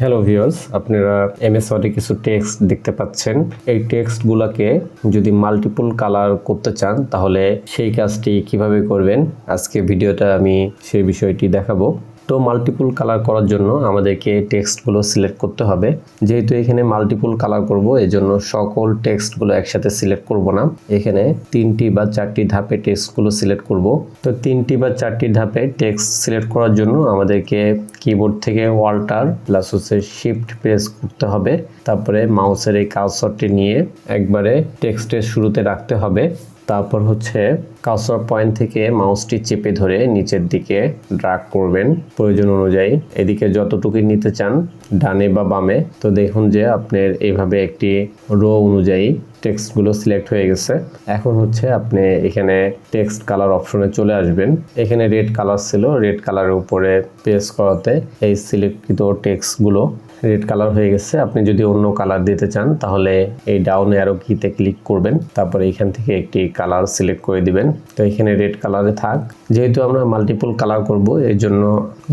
Hello viewers আপনারা MS ওয়ার্ডে কিছু টেক্সট দেখতে পাচ্ছেন। এই টেক্সটগুলোকে যদি মাল্টিপল কালার করতে চান, তাহলে সেই কাজটি কীভাবে করবেন? আজকে ভিডিওটা আমি সেই বিষয়টি দেখাবো। তো মাল্টিপল কালার করার জন্য আমাদেরকে টেক্সটগুলো সিলেক্ট করতে হবে। যেহেতু এখানে মাল্টিপল কালার করব এই জন্য সকল টেক্সটগুলো একসাথে সিলেক্ট করব না। এখানে তিনটি বা চারটি ধাপে টেক্সটগুলো সিলেক্ট করব। তো তিনটি বা চারটি ধাপে টেক্সট সিলেক্ট করার জন্য আমাদেরকে কিবোর্ড থেকে ওয়াল্টার প্লাস হচ্ছে শিফট প্রেস করতে হবে। তারপরে মাউসের এই কালসরটি নিয়ে একবারে টেক্সটের শুরুতে রাখতে হবে। তারপর হচ্ছে কাউসার পয়েন্ট থেকে মাউসটি চেপে ধরে নিচের দিকে ড্রাগ করবেন। প্রয়োজন অনুযায়ী এদিকে যতটুকু নিতে চান, ডানে বা বামে, তো দেখুন যে আপনার এইভাবে একটি রো অনুযায়ী টেক্সটগুলো সিলেক্ট হয়ে গেছে। এখন হচ্ছে আপনি এখানে টেক্সট কালার অপশনে চলে আসবেন। এখানে রেড কালার ছিল, রেড কালারের উপরে প্রেস করাতে এই সিলেক্টকৃত টেক্সটগুলো রেড কালার হয়ে গেছে। আপনি যদি অন্য কালার দিতে চান, তাহলে এই ডাউন অ্যারো কিতে ক্লিক করবেন। তারপরে এখান থেকে একটি কালার সিলেক্ট করে দিবেন। তো এখানে রেড কালারে থাক। যেহেতু আমরা মাল্টিপল কালার করব এই জন্য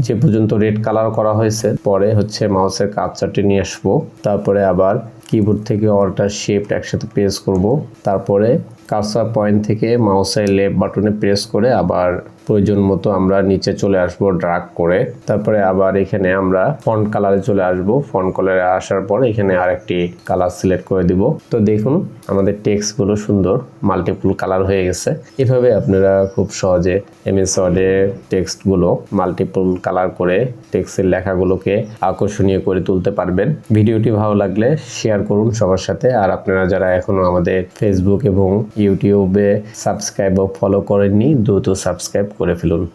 যে পর্যন্ত রেড কালার করা হয়েছে, পরে হচ্ছে মাউসের কাপচারটি নিয়ে আসব। তারপরে আবার কিবোর্ড থেকে অল্টার শেপট একসাথে প্রেস করব। তারপরে কার্সার পয়েন্ট থেকে মাউসের লেফট বাটনে প্রেস করে আবার প্রয়োজন মতো আমরা নিচে চলে আসব ড্রাগ করে। তারপরে আবার এখানে আমরা ফন্ট কালারে চলে আসব। ফন্ট কালারে আসার পর এখানে আরেকটি কালার সিলেক্ট করে দিব। তো দেখুন, আমাদের টেক্সটগুলো সুন্দর মাল্টিপল কালার হয়ে গেছে। এভাবে আপনারা খুব সহজে এমএস ওয়ার্ডে টেক্সটগুলো মাল্টিপল কালার করে টেক্সটের লেখাগুলোকে আকর্ষণীয় করে তুলতে পারবেন। ভিডিওটি ভালো লাগলে শেয়ার করুন সবার সাথে। আর আপনারা যারা এখনও আমাদের ফেসবুক এবং ইউটিউবে সাবস্ক্রাইব ও ফলো করেননি, দ্রুত সাবস্ক্রাইব করে ফেলুন।